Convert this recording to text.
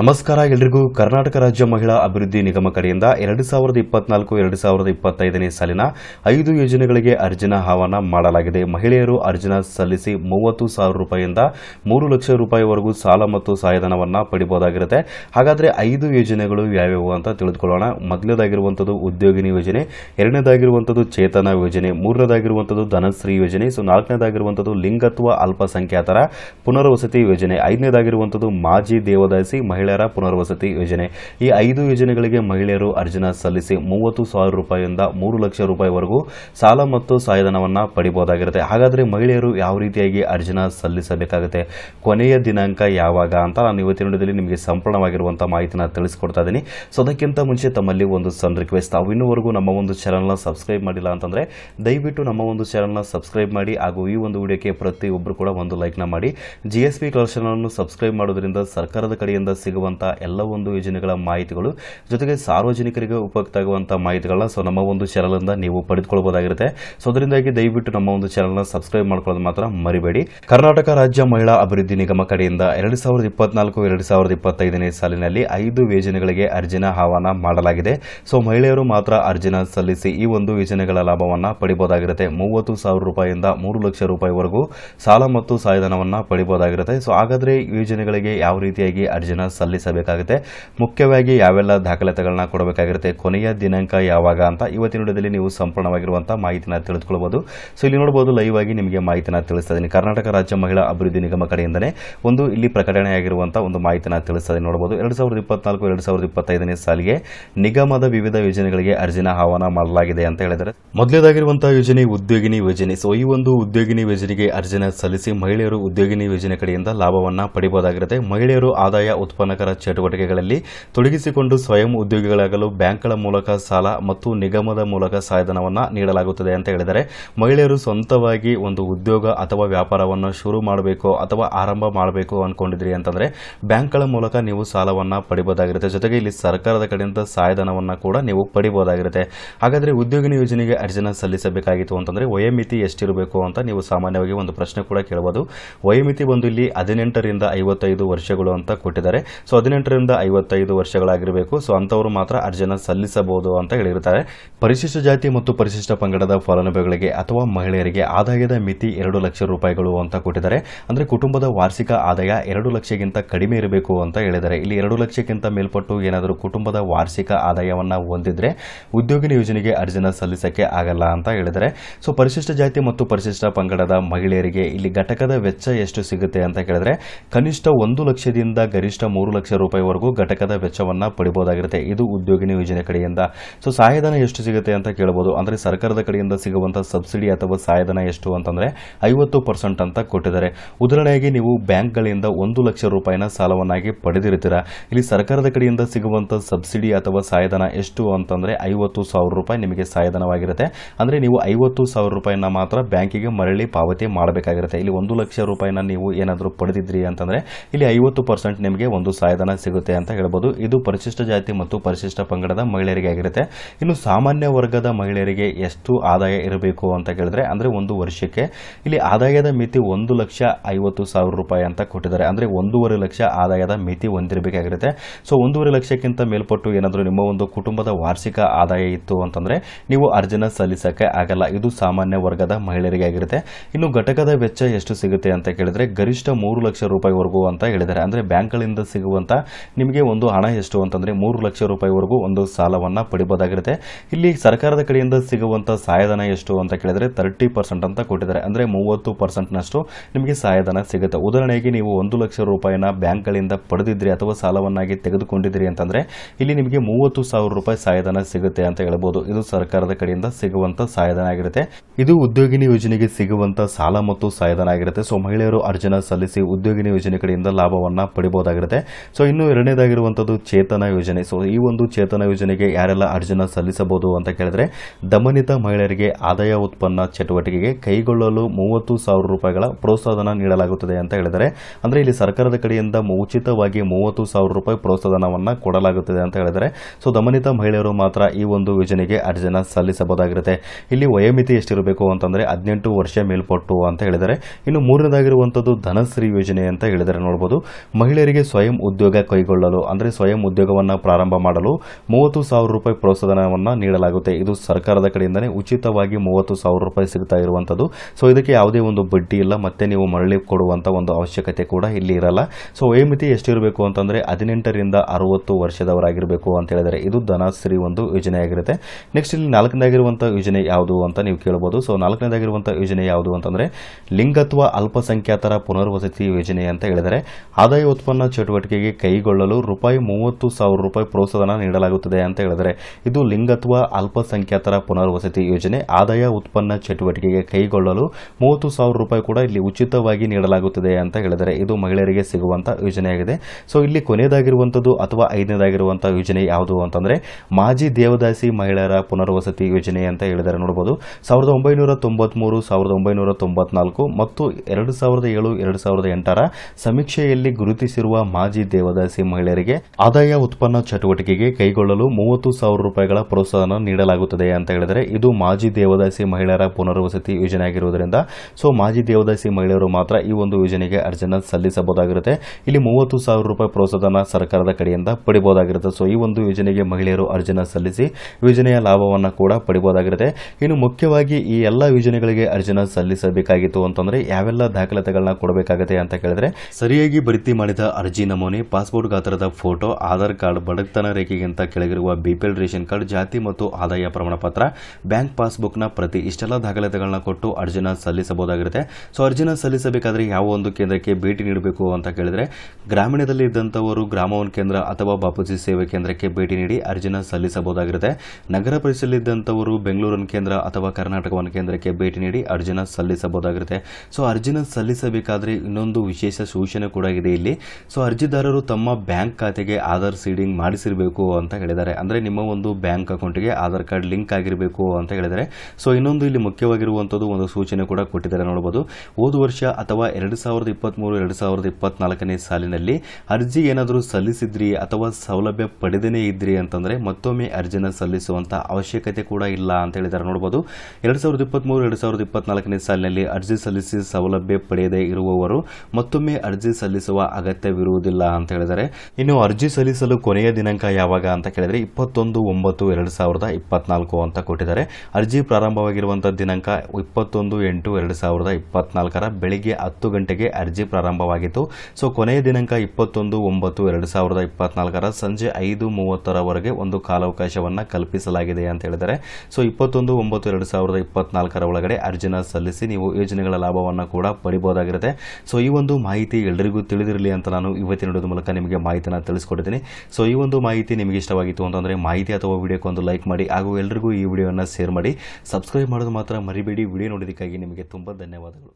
ನಮಸ್ಕಾರ, ಎಲ್ರಿಗೂ ಕರ್ನಾಟಕ ರಾಜ್ಯ ಮಹಿಳಾ ಅಭಿವೃದ್ಧಿ ನಿಗಮ ಕಡೆಯಿಂದ ಎರಡು ಸಾವಿರದ ಇಪ್ಪತ್ನಾಲ್ಕು, ಎರಡು ಸಾವಿರದ ಇಪ್ಪತ್ತೈದನೇ ಸಾಲಿನ ಐದು ಯೋಜನೆಗಳಿಗೆ ಅರ್ಜಿನ ಆಹ್ವಾನ ಮಾಡಲಾಗಿದೆ. ಮಹಿಳೆಯರು ಅರ್ಜಿನ ಸಲ್ಲಿಸಿ ಮೂವತ್ತು ಸಾವಿರ ರೂಪಾಯಿಯಿಂದ ಮೂರು ಲಕ್ಷ ರೂಪಾಯಿವರೆಗೂ ಸಾಲ ಮತ್ತು ಸಹಾಯಧನವನ್ನು ಪಡಿಬಹುದಾಗಿರುತ್ತೆ ಹಾಗಾದರೆ ಐದು ಯೋಜನೆಗಳು ಯಾವ್ಯಾವು ಅಂತ ತಿಳಿದುಕೊಳ್ಳೋಣ. ಮೊದಲನೇದಾಗಿರುವಂಥದ್ದು ಉದ್ಯೋಗಿನಿ ಯೋಜನೆ, ಎರಡನೇದಾಗಿರುವಂಥದ್ದು ಚೇತನ ಯೋಜನೆ, ಮೂರನೇದಾಗಿರುವಂಥದ್ದು ಧನಶ್ರೀ ಯೋಜನೆ, ಸೊ ನಾಲ್ಕನೇದಾಗಿರುವಂಥದ್ದು ಲಿಂಗತ್ವ ಅಲ್ಪಸಂಖ್ಯಾತರ ಪುನರ್ವಸತಿ ಯೋಜನೆ, ಐದನೇದಾಗಿರುವಂಥದ್ದು ಮಾಜಿ ದೇವದಾಸಿ ಮಹಿಳೆಯರ ಪುನರ್ವಸತಿ ಯೋಜನೆ. ಈ ಐದು ಯೋಜನೆಗಳಿಗೆ ಮಹಿಳೆಯರು ಅರ್ಜಿನ ಸಲ್ಲಿಸಿ ಮೂವತ್ತು ಸಾವಿರ ರೂಪಾಯಿಯಿಂದ ಮೂರು ಲಕ್ಷ ರೂಪಾಯಿವರೆಗೂ ಸಾಲ ಮತ್ತು ಸಹಾಯಧನವನ್ನ ಪಡಿಬಹುದಾಗಿರುತ್ತೆ ಹಾಗಾದರೆ ಮಹಿಳೆಯರು ಯಾವ ರೀತಿಯಾಗಿ ಅರ್ಜಿನ ಸಲ್ಲಿಸಬೇಕಾಗುತ್ತೆ? ಕೊನೆಯ ದಿನಾಂಕ ಯಾವಾಗ ಅಂತ ನಾನು ಇವತ್ತಿನ ವಿಡಿಯೋದಲ್ಲಿ ನಿಮಗೆ ಸಂಪೂರ್ಣವಾಗಿರುವಂಥ ಮಾಹಿತಿನ ತಿಳಿಸ್ಕೊಡ್ತಾ ಇದ್ದೀನಿ. ಸೊ ಅದಕ್ಕಿಂತ ಮುಂಚೆ ತಮ್ಮಲ್ಲಿ ಒಂದು ಸಣ್ಣ ರಿಕ್ವೆಸ್ಟ್. ತಾವು ಇನ್ನೂವರೆಗೂ ನಮ್ಮ ಒಂದು ಚಾನಲ್ನ ಸಬ್ಸ್ಕ್ರೈಬ್ ಮಾಡಿಲ್ಲ ಅಂತಂದರೆ ದಯವಿಟ್ಟು ನಮ್ಮ ಒಂದು ಚಾನಲ್ನ ಸಬ್ಸ್ಕ್ರೈಬ್ ಮಾಡಿ ಹಾಗೂ ಈ ಒಂದು ವಿಡಿಯೋಕ್ಕೆ ಪ್ರತಿಯೊಬ್ಬರು ಕೂಡ ಒಂದು ಲೈಕ್ನ ಮಾಡಿ. ಜಿ ಎಸ್ ಪಿ ಅನ್ನು ಸಬ್ಸ್ಕ್ರೈಬ್ ಮಾಡೋದ್ರಿಂದ ಸರ್ಕಾರದ ಕಡೆಯಿಂದ ಸಿಗುವಂಥ ಎಲ್ಲ ಒಂದು ಯೋಜನೆಗಳ ಮಾಹಿತಿಗಳು. ಜೊತೆಗೆ ಸಾರ್ವಜನಿಕರಿಗೆ ಉಪಯುಕ್ತ ಆಗುವಂತಹ ಮಾಹಿತಿಗಳನ್ನ ಸೊ ನಮ್ಮ ಒಂದು ಚಾನಲಿಂದ ನೀವು ಪಡೆದುಕೊಳ್ಬಹುದಾಗಿರುತ್ತೆ ಸೊ ಅದರಿಂದಾಗಿ ದಯವಿಟ್ಟು ನಮ್ಮ ಒಂದು ಚಾನಲ್ನ ಸಬ್ಸ್ಕ್ರೈಬ್ ಮಾಡ್ಕೊಳ್ಳೋದು ಮಾತ್ರ ಮರಿಬೇಡಿ. ಕರ್ನಾಟಕ ರಾಜ್ಯ ಮಹಿಳಾ ಅಭಿವೃದ್ಧಿ ನಿಗಮ ಕಡೆಯಿಂದ ಎರಡು ಸಾವಿರದ ಇಪ್ಪತ್ನಾಲ್ಕು, ಎರಡು ಸಾವಿರದ ಇಪ್ಪತ್ತೈದನೇ ಸಾಲಿನಲ್ಲಿ ಐದು ಯೋಜನೆಗಳಿಗೆ ಅರ್ಜಿನ ಆಹ್ವಾನ ಮಾಡಲಾಗಿದೆ. ಸೊ ಮಹಿಳೆಯರು ಮಾತ್ರ ಅರ್ಜಿನ ಸಲ್ಲಿಸಿ ಈ ಒಂದು ಯೋಜನೆಗಳ ಲಾಭವನ್ನ ಪಡಿಬಹುದಾಗಿರುತ್ತೆ ಮೂವತ್ತು ಸಾವಿರ ರೂಪಾಯಿಯಿಂದ ಮೂರು ಲಕ್ಷ ರೂಪಾಯಿವರೆಗೂ ಸಾಲ ಮತ್ತು ಸಹಾಯಧನವನ್ನ ಪಡಿಬಹುದಾಗಿರುತ್ತೆ ಸೊ ಹಾಗಾದ್ರೆ ಯೋಜನೆಗಳಿಗೆ ಯಾವ ರೀತಿಯಾಗಿ ಅರ್ಜಿನ ಸಲ್ಲಿಸಬೇಕಾಗುತ್ತೆ. ಮುಖ್ಯವಾಗಿ ಯಾವೆಲ್ಲ ದಾಖಲಾತಿಗಳನ್ನ ಕೊಡಬೇಕಾಗಿರುತ್ತೆ, ಕೊನೆಯ ದಿನಾಂಕ ಯಾವಾಗ ಅಂತ ಇವತ್ತಿನ ವಿಡಿಯೋದಲ್ಲಿ ನೀವು ಸಂಪೂರ್ಣವಾಗಿರುವಂತಹ ಮಾಹಿತಿನ ತಿಳಿದುಕೊಳ್ಬಹುದು ಸೊ, ಇಲ್ಲಿ ನೋಡಬಹುದು ಲೈವ್ ಆಗಿ ನಿಮಗೆ ಮಾಹಿತಿನ ತಿಳಿಸ್ತಾ ಇದ್ದೀನಿ. ಕರ್ನಾಟಕ ರಾಜ್ಯ ಮಹಿಳಾ ಅಭಿವೃದ್ಧಿ ನಿಗಮ ಕಡೆಯಿಂದನೇ ಒಂದು ಇಲ್ಲಿ ಪ್ರಕಟಣೆಯಾಗಿರುವಂತಹ ಒಂದು ಮಾಹಿತಿನ ತಿಳಿಸ್ತಾ ನೋಡಬಹುದು ಎರಡು ಸಾವಿರದ ಇಪ್ಪತ್ನಾಲ್ಕು, ಎರಡು ಸಾವಿರದ ಇಪ್ಪತ್ತೈದನೇ ಸಾಲಿಗೆ ನಿಗಮದ ವಿವಿಧ ಯೋಜನೆಗಳಿಗೆ ಅರ್ಜಿನ ಆಹ್ವಾನ ಮಾಡಲಾಗಿದೆ ಅಂತ ಹೇಳಿದರೆ ಮೊದಲೇದಾಗಿರುವಂತಹ ಯೋಜನೆ, ಉದ್ಯೋಗಿನಿ ಯೋಜನೆ. ಸೊ, ಈ ಒಂದು ಉದ್ಯೋಗಿನಿ ಯೋಜನೆಗೆ ಅರ್ಜಿನ ಸಲ್ಲಿಸಿ ಮಹಿಳೆಯರು ಉದ್ಯೋಗಿನಿ ಯೋಜನೆ ಕಡೆಯಿಂದ ಲಾಭವನ್ನ ಪಡೆಯಬಹುದಾಗಿರುತ್ತೆ ಮಹಿಳೆಯರು ಆದಾಯ ಉತ್ಪನ್ನಕರ ಚಟುವಟಿಕೆಗಳಲ್ಲಿ ತೊಡಗಿಸಿಕೊಂಡು ಸ್ವಯಂ ಉದ್ಯೋಗಿಗಳಾಗಲು ಬ್ಯಾಂಕ್ಗಳ ಮೂಲಕ ಸಾಲ ಮತ್ತು ನಿಗಮದ ಮೂಲಕ ಸಹಾಯಧನವನ್ನು ನೀಡಲಾಗುತ್ತದೆ ಅಂತ ಹೇಳಿದರೆ ಮಹಿಳೆಯರು ಸ್ವಂತವಾಗಿ ಒಂದು ಉದ್ಯೋಗ ಅಥವಾ ವ್ಯಾಪಾರವನ್ನು ಶುರು ಮಾಡಬೇಕು ಅಥವಾ ಆರಂಭ ಮಾಡಬೇಕು ಅಂದ್ಕೊಂಡಿದ್ರಿ ಅಂತಂದ್ರೆ ಬ್ಯಾಂಕ್ಗಳ ಮೂಲಕ ನೀವು ಸಾಲವನ್ನ ಪಡಿಬಹುದಾಗಿರುತ್ತೆ ಜೊತೆಗೆ ಇಲ್ಲಿ ಸರ್ಕಾರದ ಕಡೆಯಿಂದ ಸಹಾಯಧನವನ್ನ ಕೂಡ ನೀವು ಪಡಿಬಹುದಾಗಿರುತ್ತೆ ಹಾಗಾದ್ರೆ ಉದ್ಯೋಗಿನಿ ಯೋಜನೆಗೆ ಅರ್ಜಿನ ಸಲ್ಲಿಸಬೇಕಾಗಿತ್ತು ಅಂತಂದ್ರೆ ವಯೋಮಿತಿ ಎಷ್ಟಿರಬೇಕು ಅಂತ ನೀವು ಸಾಮಾನ್ಯವಾಗಿ ಒಂದು ಪ್ರಶ್ನೆ ಕೂಡ ಕೇಳಬಹುದು ವಯೋಮಿತಿ ಬಂದು ಇಲ್ಲಿ ಹದಿನೆಂಟರಿಂದ ಐವತ್ತೈದು ವರ್ಷಗಳು ಅಂತ ಕೊಟ್ಟಿದ್ದಾರೆ. ಸೊ ಹದಿನೆಂಟರಿಂದ ಐವತ್ತೈದು ವರ್ಷಗಳಾಗಿರಬೇಕು. ಸೊ ಅಂತವರು ಮಾತ್ರ ಅರ್ಜಿನ ಸಲ್ಲಿಸಬಹುದು ಅಂತ ಹೇಳಿರುತ್ತಾರೆ. ಪರಿಶಿಷ್ಟ ಜಾತಿ ಮತ್ತು ಪರಿಶಿಷ್ಟ ಪಂಗಡದ ಫಲಾನುಭವಿಗಳಿಗೆ ಅಥವಾ ಮಹಿಳೆಯರಿಗೆ ಆದಾಯದ ಮಿತಿ ಎರಡು ಲಕ್ಷ ರೂಪಾಯಿಗಳು ಅಂತ ಕೊಟ್ಟಿದ್ದಾರೆ. ಅಂದ್ರೆ ಕುಟುಂಬದ ವಾರ್ಷಿಕ ಆದಾಯ ಎರಡು ಲಕ್ಷಕ್ಕಿಂತ ಕಡಿಮೆ ಇರಬೇಕು ಅಂತ ಹೇಳಿದ್ದಾರೆ. ಇಲ್ಲಿ ಎರಡು ಲಕ್ಷಕ್ಕಿಂತ ಮೇಲ್ಪಟ್ಟು ಏನಾದರೂ ಕುಟುಂಬದ ವಾರ್ಷಿಕ ಆದಾಯವನ್ನು ಹೊಂದಿದ್ರೆ ಉದ್ಯೋಗಿನಿ ಯೋಜನೆಗೆ ಅರ್ಜಿನ ಸಲ್ಲಿಸಕ್ಕೆ ಆಗಲ್ಲ ಅಂತ ಹೇಳಿದ್ದಾರೆ. ಸೊ ಪರಿಶಿಷ್ಟ ಜಾತಿ ಮತ್ತು ಪರಿಶಿಷ್ಟ ಪಂಗಡದ ಮಹಿಳೆಯರಿಗೆ ಇಲ್ಲಿ ಘಟಕದ ವೆಚ್ಚ ಎಷ್ಟು ಸಿಗುತ್ತೆ ಅಂತ ಕೇಳಿದ್ರೆ, ಕನಿಷ್ಠ ಒಂದು ಲಕ್ಷದಿಂದ ಗರಿಷ್ಠ ಮೂರು ಲಕ್ಷ ರೂಪಾಯಿವರೆಗೂ ಘಟಕದ ವೆಚ್ಚವನ್ನ ಪಡಿಬಹುದಾಗಿರುತ್ತೆ ಇದು ಉದ್ಯೋಗಿನಿ ಯೋಜನೆ ಕಡೆಯಿಂದ. ಸೊ ಸಹಾಯಧನ ಎಷ್ಟು ಸಿಗುತ್ತೆ ಅಂತ ಕೇಳಬಹುದು ಅಂದ್ರೆ ಸರ್ಕಾರದ ಕಡೆಯಿಂದ ಸಿಗುವಂತಹ ಸಬ್ಸಿಡಿ ಅಥವಾ ಸಹಾಯಧನ ಎಷ್ಟು ಅಂತಂದ್ರೆ ಐವತ್ತು ಪರ್ಸೆಂಟ್ ಅಂತ ಕೊಟ್ಟಿದ್ದಾರೆ. ಉದಾಹರಣೆಗೆ ನೀವು ಬ್ಯಾಂಕ್ಗಳಿಂದ ಒಂದು ಲಕ್ಷ ರೂಪಾಯಿನ ಸಾಲವನ್ನಾಗಿ ಪಡೆದಿರ್ತೀರ ಇಲ್ಲಿ ಸರ್ಕಾರದ ಕಡೆಯಿಂದ ಸಿಗುವಂತಹ ಸಬ್ಸಿಡಿ ಅಥವಾ ಸಹಾಯಧನ ಎಷ್ಟು ಅಂತಂದ್ರೆ ಐವತ್ತು ಸಾವಿರ ರೂಪಾಯಿ ನಿಮಗೆ ಸಹಾಯಧನವಾಗಿರುತ್ತೆ ಅಂದ್ರೆ ನೀವು ಐವತ್ತು ಸಾವಿರ ರೂಪಾಯಿನ ಮಾತ್ರ ಬ್ಯಾಂಕಿಗೆ ಮರಳಿ ಪಾವತಿ ಮಾಡಬೇಕಾಗಿರುತ್ತೆ. ಇಲ್ಲಿ ಒಂದು ಲಕ್ಷ ರೂಪಾಯಿನ ನೀವು ಏನಾದರೂ ಪಡೆದಿದ್ರಿ ಅಂತಂದ್ರೆ ಇಲ್ಲಿ ಐವತ್ತು ಪರ್ಸೆಂಟ್ ನಿಮಗೆ ಒಂದು ಸಹಾಯಧನ ಸಿಗುತ್ತೆ ಅಂತ ಹೇಳ್ಬೋದು. ಇದು ಪರಿಶಿಷ್ಟ ಜಾತಿ ಮತ್ತು ಪರಿಶಿಷ್ಟ ಪಂಗಡದ ಮಹಿಳೆಯರಿಗೆ ಆಗಿರುತ್ತೆ. ಇನ್ನು ಸಾಮಾನ್ಯ ವರ್ಗದ ಮಹಿಳೆಯರಿಗೆ ಎಷ್ಟು ಆದಾಯ ಇರಬೇಕು ಅಂತ ಕೇಳಿದ್ರೆ, ಅಂದ್ರೆ ಒಂದು ವರ್ಷಕ್ಕೆ ಇಲ್ಲಿ ಆದಾಯದ ಮಿತಿ ಒಂದು ಲಕ್ಷ ಐವತ್ತು ಸಾವಿರ ರೂಪಾಯಿ ಅಂತ ಕೊಟ್ಟಿದ್ದಾರೆ. ಅಂದ್ರೆ ಒಂದೂವರೆ ಲಕ್ಷ ಆದಾಯದ ಮಿತಿ ಹೊಂದಿರಬೇಕಾಗಿರುತ್ತೆ. ಸೊ, ಒಂದೂವರೆ ಲಕ್ಷಕ್ಕಿಂತ ಮೇಲ್ಪಟ್ಟು ಏನಾದರೂ ನಿಮ್ಮ ಒಂದು ಕುಟುಂಬದ ವಾರ್ಷಿಕ ಆದಾಯ ಇತ್ತು ಅಂತಂದ್ರೆ ನೀವು ಅರ್ಜಿನ ಸಲ್ಲಿಸಕ್ಕೆ ಆಗಲ್ಲ. ಇದು ಸಾಮಾನ್ಯ ವರ್ಗದ ಮಹಿಳೆಯರಿಗೆ ಆಗಿರುತ್ತೆ. ಇನ್ನು ಘಟಕದ ವೆಚ್ಚ ಎಷ್ಟು ಸಿಗುತ್ತೆ ಅಂತ ಕೇಳಿದ್ರೆ, ಗರಿಷ್ಠ ಮೂರು ಲಕ್ಷ ರೂಪಾಯಿವರೆಗೂ ಅಂತ ಹೇಳಿದ್ದಾರೆ. ಅಂದ್ರೆ ಬ್ಯಾಂಕ್ಗಳಿಂದ ಸಿಗುವಂತ ನಿಮಗೆ ಒಂದು ಹಣ ಎಷ್ಟು ಅಂತಂದ್ರೆ ಮೂರು ಲಕ್ಷ ರೂಪಾಯಿವರೆಗೂ ಒಂದು ಸಾಲವನ್ನ ಪಡಿಬಹುದಾಗಿರುತ್ತೆ ಇಲ್ಲಿ ಸರ್ಕಾರದ ಕಡೆಯಿಂದ ಸಿಗುವಂತ ಸಹಾಯಧನ ಎಷ್ಟು ಅಂತ ಕೇಳಿದ್ರೆ ತರ್ಟಿ ಪರ್ಸೆಂಟ್ ಅಂತ ಕೊಟ್ಟಿದ್ದಾರೆ. ಅಂದ್ರೆ ಮೂವತ್ತು ಪರ್ಸೆಂಟ್ನಷ್ಟು ನಿಮಗೆ ಸಹಾಯಧನ ಸಿಗುತ್ತೆ. ಉದಾಹರಣೆಗೆ ನೀವು ಒಂದು ಲಕ್ಷ ರೂಪಾಯಿನ ಬ್ಯಾಂಕ್ಗಳಿಂದ ಪಡೆದಿದ್ರಿ ಅಥವಾ ಸಾಲವನ್ನಾಗಿ ತೆಗೆದುಕೊಂಡಿದ್ರಿ ಅಂತಂದ್ರೆ ಇಲ್ಲಿ ನಿಮಗೆ ಮೂವತ್ತು ಸಾವಿರ ರೂಪಾಯಿ ಸಹಾಯಧನ ಸಿಗುತ್ತೆ ಅಂತ ಹೇಳಬಹುದು ಇದು ಸರ್ಕಾರದ ಕಡೆಯಿಂದ ಸಿಗುವಂತ ಸಹಾಯಧನ ಆಗಿರುತ್ತೆ. ಇದು ಉದ್ಯೋಗಿನಿ ಯೋಜನೆಗೆ ಸಿಗುವಂತ ಸಾಲ ಮತ್ತು ಸಹಾಯಧನ ಆಗಿರುತ್ತೆ. ಸೊ ಮಹಿಳೆಯರು ಅರ್ಜನ ಸಲ್ಲಿಸಿ ಉದ್ಯೋಗಿನಿ ಯೋಜನೆ ಕಡೆಯಿಂದ ಲಾಭವನ್ನ ಪಡಿಬಹುದಾಗಿರುತ್ತೆ ಸೊ ಇನ್ನು ಎರಡನೇದಾಗಿರುವಂಥದ್ದು ಚೇತನ ಯೋಜನೆ. ಸೊ ಈ ಒಂದು ಚೇತನ ಯೋಜನೆಗೆ ಯಾರೆಲ್ಲ ಅರ್ಜಿನ ಸಲ್ಲಿಸಬಹುದು ಅಂತ ಕೇಳಿದ್ರೆ, ದಮನಿತ ಮಹಿಳೆಯರಿಗೆ ಆದಾಯ ಉತ್ಪನ್ನ ಚಟುವಟಿಕೆಗೆ ಕೈಗೊಳ್ಳಲು ಮೂವತ್ತು ಸಾವಿರ ರೂಪಾಯಿಗಳ ಪ್ರೋತ್ಸಾಹನ ನೀಡಲಾಗುತ್ತದೆ ಅಂತ ಹೇಳಿದರೆ, ಅಂದರೆ ಇಲ್ಲಿ ಸರ್ಕಾರದ ಕಡೆಯಿಂದ ಉಚಿತವಾಗಿ ಮೂವತ್ತು ಸಾವಿರ ರೂಪಾಯಿ ಪ್ರೋತ್ಸಾಹನವನ್ನು ಕೊಡಲಾಗುತ್ತದೆ ಅಂತ ಹೇಳಿದರೆ, ಸೊ, ದಮನಿತ ಮಹಿಳೆಯರು ಮಾತ್ರ ಈ ಒಂದು ಯೋಜನೆಗೆ ಅರ್ಜಿನ ಸಲ್ಲಿಸಬಹುದಾಗಿರುತ್ತೆ. ಇಲ್ಲಿ ವಯೋಮಿತಿ ಎಷ್ಟಿರಬೇಕು ಅಂತಂದರೆ ಹದಿನೆಂಟು ವರ್ಷ ಮೇಲ್ಪಟ್ಟು ಅಂತ ಹೇಳಿದರೆ, ಇನ್ನು ಮೂರನೇದಾಗಿರುವಂಥದ್ದು ಧನಶ್ರೀ ಯೋಜನೆ ಅಂತ ಹೇಳಿದರೆ ನೋಡ್ಬೋದು. ಮಹಿಳೆಯರಿಗೆ ಸ್ವಯಂ ಉದ್ಯೋಗ ಕೈಗೊಳ್ಳಲು, ಅಂದರೆ ಸ್ವಯಂ ಉದ್ಯೋಗವನ್ನು ಪ್ರಾರಂಭ ಮಾಡಲು ಮೂವತ್ತು ಸಾವಿರ ರೂಪಾಯಿ ಪ್ರೋತ್ಸಾಹನವನ್ನು ನೀಡಲಾಗುತ್ತೆ. ಇದು ಸರ್ಕಾರದ ಕಡೆಯಿಂದನೇ ಉಚಿತವಾಗಿ ಮೂವತ್ತು ಸಾವಿರ ರೂಪಾಯಿ ಸಿಗ್ತಾ ಇರುವಂಥದ್ದು ಸೊ ಇದಕ್ಕೆ ಯಾವುದೇ ಒಂದು ಬಡ್ಡಿ ಇಲ್ಲ, ಮತ್ತೆ ನೀವು ಮರಳಿ ಕೊಡುವಂಥ ಒಂದು ಅವಶ್ಯಕತೆ ಕೂಡ ಇಲ್ಲಿ ಇರಲ್ಲ. ಸೊ ವಯೋಮಿತಿ ಎಷ್ಟಿರಬೇಕು ಅಂತಂದರೆ ಹದಿನೆಂಟರಿಂದ ಅರವತ್ತು ವರ್ಷದವರಾಗಿರಬೇಕು ಅಂತ ಹೇಳಿದರೆ ಇದು ಧನಶ್ರೀ ಒಂದು ಯೋಜನೆ ಆಗಿರುತ್ತೆ ನೆಕ್ಸ್ಟ್ ಇಲ್ಲಿ ನಾಲ್ಕನೇದಾಗಿರುವಂಥ ಯೋಜನೆ ಯಾವುದು ಅಂತ ನೀವು ಕೇಳ್ಬೋದು. ಸೊ ನಾಲ್ಕನೇದಾಗಿರುವಂಥ ಯೋಜನೆ ಯಾವುದು ಅಂತಂದರೆ ಲಿಂಗತ್ವ ಅಲ್ಪಸಂಖ್ಯಾತರ ಪುನರ್ವಸತಿ ಯೋಜನೆ ಅಂತ ಹೇಳಿದರೆ ಆದಾಯ ಉತ್ಪನ್ನ ಚಟುವಟಿಕೆಗೆ ಕೈಗೊಳ್ಳಲು ರೂಪಾಯಿ ಮೂವತ್ತು ಸಾವಿರ ರೂಪಾಯಿ ಪ್ರೋತ್ಸಾಹನ ನೀಡಲಾಗುತ್ತದೆ ಅಂತ ಹೇಳಿದರೆ, ಇದು ಲಿಂಗತ್ವ ಅಲ್ಪಸಂಖ್ಯಾತರ ಪುನರ್ವಸತಿ ಯೋಜನೆ, ಆದಾಯ ಉತ್ಪನ್ನ ಚಟುವಟಿಕೆಗೆ ಕೈಗೊಳ್ಳಲು ಮೂವತ್ತು ಸಾವಿರ ರೂಪಾಯಿ ಕೂಡ ಇಲ್ಲಿ ಉಚಿತವಾಗಿ ನೀಡಲಾಗುತ್ತದೆ ಅಂತ ಹೇಳಿದರೆ, ಇದು ಮಹಿಳೆಯರಿಗೆ ಸಿಗುವಂಥ ಯೋಜನೆಯಾಗಿದೆ. ಸೊ, ಇಲ್ಲಿ ಕೊನೆಯದಾಗಿರುವಂಥದ್ದು ಅಥವಾ ಐದನೇದಾಗಿರುವಂಥ ಯೋಜನೆ ಯಾವುದು ಅಂತಂದರೆ, ಮಾಜಿ ದೇವದಾಸಿ ಮಹಿಳೆಯರ ಪುನರ್ವಸತಿ ಯೋಜನೆ ಅಂತ ಹೇಳಿದರೆ ನೋಡಬಹುದು ಸಾವಿರದ ಒಂಬೈನೂರ ತೊಂಬತ್ಮೂರು, ಸಾವಿರದ ಒಂಬೈನೂರ ತೊಂಬತ್ನಾಲ್ಕು ಮತ್ತು ಎರಡು ಸಾವಿರದ ಏಳು, ಎರಡು ಸಾವಿರದ ಎಂಟರ ಸಮೀಕ್ಷೆಯಲ್ಲಿ ಗುರುತಿಸಿರುವ ಮಾಜಿ ದೇವದಾಸಿ ಮಹಿಳೆಯರಿಗೆ ಆದಾಯ ಉತ್ಪನ್ನ ಚಟುವಟಿಕೆಗೆ ಕೈಗೊಳ್ಳಲು ಮೂವತ್ತು ಸಾವಿರ ರೂಪಾಯಿಗಳ ಪ್ರೋತ್ಸಾಹನ ನೀಡಲಾಗುತ್ತದೆ ಅಂತ ಹೇಳಿದರೆ ಇದು ಮಾಜಿ ದೇವದಾಸಿ ಮಹಿಳೆಯರ ಪುನರ್ವಸತಿ ಯೋಜನೆ ಆಗಿರುವುದರಿಂದ ಸೊ ಮಾಜಿ ದೇವದಾಸಿ ಮಹಿಳೆಯರು ಮಾತ್ರ ಈ ಒಂದು ಯೋಜನೆಗೆ ಅರ್ಜಿಯನ್ನು ಸಲ್ಲಿಸಬಹುದಾಗಿರುತ್ತೆ. ಇಲ್ಲಿ ಮೂವತ್ತು ಸಾವಿರ ರೂಪಾಯಿ ಪ್ರೋತ್ಸಾಹನ ಸರ್ಕಾರದ ಕಡೆಯಿಂದ ಪಡಿಬಹುದಾಗಿರುತ್ತೆ. ಸೊ ಈ ಒಂದು ಯೋಜನೆಗೆ ಮಹಿಳೆಯರು ಅರ್ಜಿನ ಸಲ್ಲಿಸಿ ಯೋಜನೆಯ ಲಾಭವನ್ನು ಕೂಡ ಪಡಿಬಹುದಾಗಿರುತ್ತೆ. ಇನ್ನು ಮುಖ್ಯವಾಗಿ ಈ ಎಲ್ಲ ಯೋಜನೆಗಳಿಗೆ ಅರ್ಜಿನ ಸಲ್ಲಿಸಬೇಕಾಗಿತ್ತು ಅಂತಂದ್ರೆ, ಯಾವೆಲ್ಲ ದಾಖಲಾತಿಗಳನ್ನ ಕೊಡಬೇಕಾಗುತ್ತೆ ಅಂತ ಕೇಳಿದ್ರೆ, ಸರಿಯಾಗಿ ಭರ್ತಿ ಮಾಡಿದ ಅರ್ಜಿ ನಮೂನೆ ಪಾಸ್ಪೋರ್ಟ್ ಗಾತ್ರದ ಫೋಟೋ, ಆಧಾರ್ ಕಾರ್ಡ್, ಬಡತನ ರೇಖೆಗಿಂತ ಕೆಳಗಿರುವ ಬಿಪಿಎಲ್ ರೇಷನ್ ಕಾರ್ಡ್, ಜಾತಿ ಮತ್ತು ಆದಾಯ ಪ್ರಮಾಣ ಪತ್ರ ಬ್ಯಾಂಕ್ ಪಾಸ್ಬುಕ್ನ ಪ್ರತಿ ಇಷ್ಟೆಲ್ಲ ದಾಖಲಾತಿಗಳನ್ನ ಕೊಟ್ಟು ಅರ್ಜಿನ ಸಲ್ಲಿಸಬಹುದಾಗಿರುತ್ತೆ. ಸೊ, ಅರ್ಜಿನ ಸಲ್ಲಿಸಬೇಕಾದ್ರೆ ಯಾವ ಒಂದು ಕೇಂದ್ರಕ್ಕೆ ಭೇಟಿ ನೀಡಬೇಕು ಅಂತ ಕೇಳಿದ್ರೆ, ಗ್ರಾಮೀಣದಲ್ಲಿ ಇದ್ದಂಥವರು ಗ್ರಾಮವನ್ ಕೇಂದ್ರ ಅಥವಾ ಬಾಪೂಜಿ ಸೇವಾ ಕೇಂದ್ರಕ್ಕೆ ಭೇಟಿ ನೀಡಿ ಅರ್ಜಿನ ಸಲ್ಲಿಸಬಹುದಾಗಿರುತ್ತೆ. ನಗರ ಪರಿಸರದಲ್ಲಿದ್ದಂಥವರು ಬೆಂಗಳೂರಿನ ಕೇಂದ್ರ ಅಥವಾ ಕರ್ನಾಟಕ ವನ ಕೇಂದ್ರಕ್ಕೆ ಭೇಟಿ ನೀಡಿ ಅರ್ಜಿನ ಸಲ್ಲಿಸಬಹುದಾಗಿರುತ್ತೆ. ಸೊ, ಅರ್ಜಿನ ಸಲ್ಲಿಸಬೇಕಾದ್ರೆ ಇನ್ನೊಂದು ವಿಶೇಷ ಸೂಚನೆ ಕೂಡ ಇದೆ ಇಲ್ಲಿ. ಸೊ ಅರ್ಜಿದಾರರು ತಮ್ಮ ಬ್ಯಾಂಕ್ ಖಾತೆಗೆ ಆಧಾರ್ ಸೀಡಿಂಗ್ ಮಾಡಿಸಿರಬೇಕು ಅಂತ ಹೇಳಿದ್ದಾರೆ. ಅಂದರೆ ನಿಮ್ಮ ಒಂದು ಬ್ಯಾಂಕ್ ಅಕೌಂಟಿಗೆ ಆಧಾರ್ ಕಾರ್ಡ್ ಲಿಂಕ್ ಆಗಿರಬೇಕು ಅಂತ ಹೇಳಿದರೆ ಸೊ, ಇನ್ನೊಂದು ಇಲ್ಲಿ ಮುಖ್ಯವಾಗಿರುವಂಥದ್ದು ಒಂದು ಸೂಚನೆ ಕೂಡ ಕೊಟ್ಟಿದ್ದಾರೆ ನೋಡಬಹುದು ಹೋದ ವರ್ಷ ಅಥವಾ ಎರಡು ಸಾವಿರದ ಇಪ್ಪತ್ತ್ಮೂರು ಎರಡು ಸಾವಿರದ ಇಪ್ಪತ್ನಾಲ್ಕನೇ ಸಾಲಿನಲ್ಲಿ ಅರ್ಜಿ ಏನಾದರೂ ಸಲ್ಲಿಸಿದ್ರಿ ಅಥವಾ ಸೌಲಭ್ಯ ಪಡೆದೇ ಇದ್ರಿ ಅಂತಂದರೆ ಮತ್ತೊಮ್ಮೆ ಅರ್ಜಿನ ಸಲ್ಲಿಸುವಂಥ ಅವಶ್ಯಕತೆ ಕೂಡ ಇಲ್ಲ ಅಂತ ಹೇಳಿದ್ದಾರೆ ನೋಡಬಹುದು ಎರಡು ಸಾವಿರದ ಇಪ್ಪತ್ತ್ಮೂರು ಎರಡು ಸಾವಿರದ ಇಪ್ಪತ್ನಾಲ್ಕನೇ ಸಾಲಿನಲ್ಲಿ ಅರ್ಜಿ ಸಲ್ಲಿಸಿ ಸೌಲಭ್ಯ ಪಡೆಯದೇ ಇರುವವರು ಮತ್ತೊಮ್ಮೆ ಅರ್ಜಿ ಸಲ್ಲಿಸುವ ಅಗತ್ಯವಿರುವುದಿಲ್ಲ. ಅಂತ ಹೇಳಿದರೆ, ಇನ್ನು ಅರ್ಜಿ ಸಲ್ಲಿಸಲು ಕೊನೆಯ ದಿನಾಂಕ ಯಾವಾಗ ಅಂತ ಕೇಳಿದರೆ, ಇಪ್ಪತ್ತೊಂದು, ಒಂಬತ್ತು, ಎರಡು ಸಾವಿರದ ಇಪ್ಪತ್ನಾಲ್ಕು ಅಂತ ಕೊಟ್ಟಿದ್ದಾರೆ. ಅರ್ಜಿ ಪ್ರಾರಂಭವಾಗಿರುವಂಥ ದಿನಾಂಕ ಇಪ್ಪತ್ತೊಂದು, ಎಂಟು, ಎರಡು ಸಾವಿರದ ಇಪ್ಪತ್ನಾಲ್ಕರ ಬೆಳಿಗ್ಗೆ ಹತ್ತು ಗಂಟೆಗೆ ಅರ್ಜಿ ಪ್ರಾರಂಭವಾಗಿತ್ತು. ಸೊ, ಕೊನೆಯ ದಿನಾಂಕ ಇಪ್ಪತ್ತೊಂದು, ಒಂಬತ್ತು, ಎರಡು ಸಾವಿರದ ಇಪ್ಪತ್ನಾಲ್ಕರ ಸಂಜೆ ಐದು ಮೂವತ್ತರವರೆಗೆ ಒಂದು ಕಾಲಾವಕಾಶವನ್ನು ಕಲ್ಪಿಸಲಾಗಿದೆ ಅಂತ ಹೇಳಿದರೆ, ಸೊ, ಇಪ್ಪತ್ತೊಂದು, ಒಂಬತ್ತು, ಎರಡು ಸಾವಿರದ ಇಪ್ಪತ್ನಾಲ್ಕರ ಒಳಗಡೆ ಅರ್ಜಿನ ಸಲ್ಲಿಸಿ ನೀವು ಯೋಜನೆಗಳ ಲಾಭವನ್ನು ಕೂಡ ಪಡಿಬಹುದಾಗಿರುತ್ತೆ ಸೊ, ಈ ಒಂದು ಮಾಹಿತಿ ಎಲ್ಲರಿಗೂ ತಿಳಿದಿರಲಿ ಅಂತ ನಾನು ಇವತ್ತಿನ ಮೂಲಕ ನಿಮಗೆ ಮಾಹಿತಿನ ತಿಳಿಸ್ಕೊಡ್ತೀನಿ ಸೊ ಈ ಒಂದು ಮಾಹಿತಿ ನಿಮಗೆ ಇಷ್ಟವಾಗಿತ್ತು ಅಂತಂದರೆ ಮಾಹಿತಿ ಅಥವಾ ವಿಡಿಯೋಕ್ಕೆ ಒಂದು ಲೈಕ್ ಮಾಡಿ, ಹಾಗೂ ಎಲ್ರಿಗೂ ಈ ವಿಡಿಯೋನ ಶೇರ್ ಮಾಡಿ. ಸಬ್ಸ್ಕ್ರೈಬ್ ಮಾಡೋದು ಮಾತ್ರ ಮರಿಬೇಡಿ. ವಿಡಿಯೋ ನೋಡೋದಕ್ಕಾಗಿ ನಿಮಗೆ ತುಂಬ ಧನ್ಯವಾದಗಳು.